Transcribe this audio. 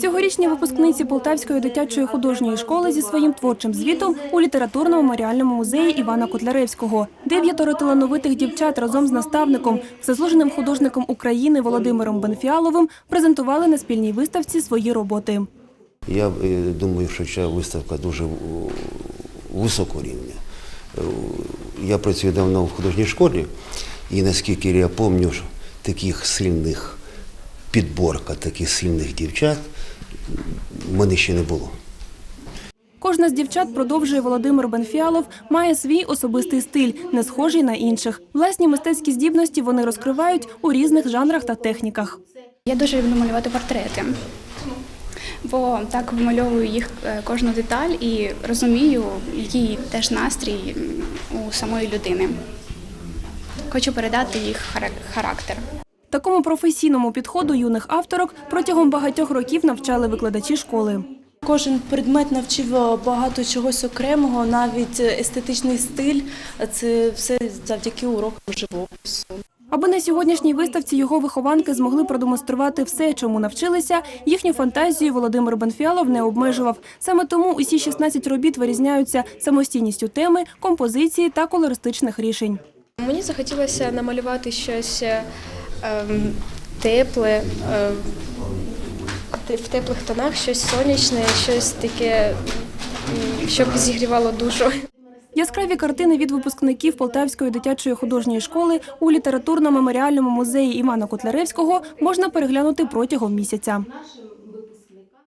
Цьогорічні випускниці Полтавської дитячої художньої школи зі своїм творчим звітом у літературно-меморіальному музеї Івана Котляревського. Дев'ятеро талановитих дівчат разом з наставником, заслуженим художником України Володимиром Бенфіаловим презентували на спільній виставці свої роботи. Я е, думаю, що ця виставка дуже високого рівня. Е, Я працюю давно в художній школі, і наскільки я пам'ятаю, таких сильних підборка, таких сильних дівчат в мене ще не було. Кожна з дівчат, продовжує Володимир Бенфіалов, має свій особистий стиль, не схожий на інших. Власні мистецькі здібності вони розкривають у різних жанрах та техніках. Я дуже люблю малювати портрети, бо так вимальовую їх е, кожну деталь і розумію, який теж настрій у самої людини. Хочу передати їх характер. Такому професійному підходу юних авторок протягом багатьох років навчали викладачі школи. Кожен предмет навчив багато чогось окремого, навіть естетичний стиль. Це все завдяки урокам живопису. Аби на сьогоднішній виставці його вихованки змогли продемонструвати все, чому навчилися, їхню фантазію Володимир Бенфіалов не обмежував. Саме тому усі 16 робіт вирізняються самостійністю теми, композиції та колористичних рішень. Мені захотілося намалювати щось тепле, е, в теплих тонах, щось сонячне, щось таке, щоб зігрівало душу. Яскраві картини від випускників Полтавської дитячої художньої школи у літературно-меморіальному музеї Івана Котляревського можна переглянути протягом місяця.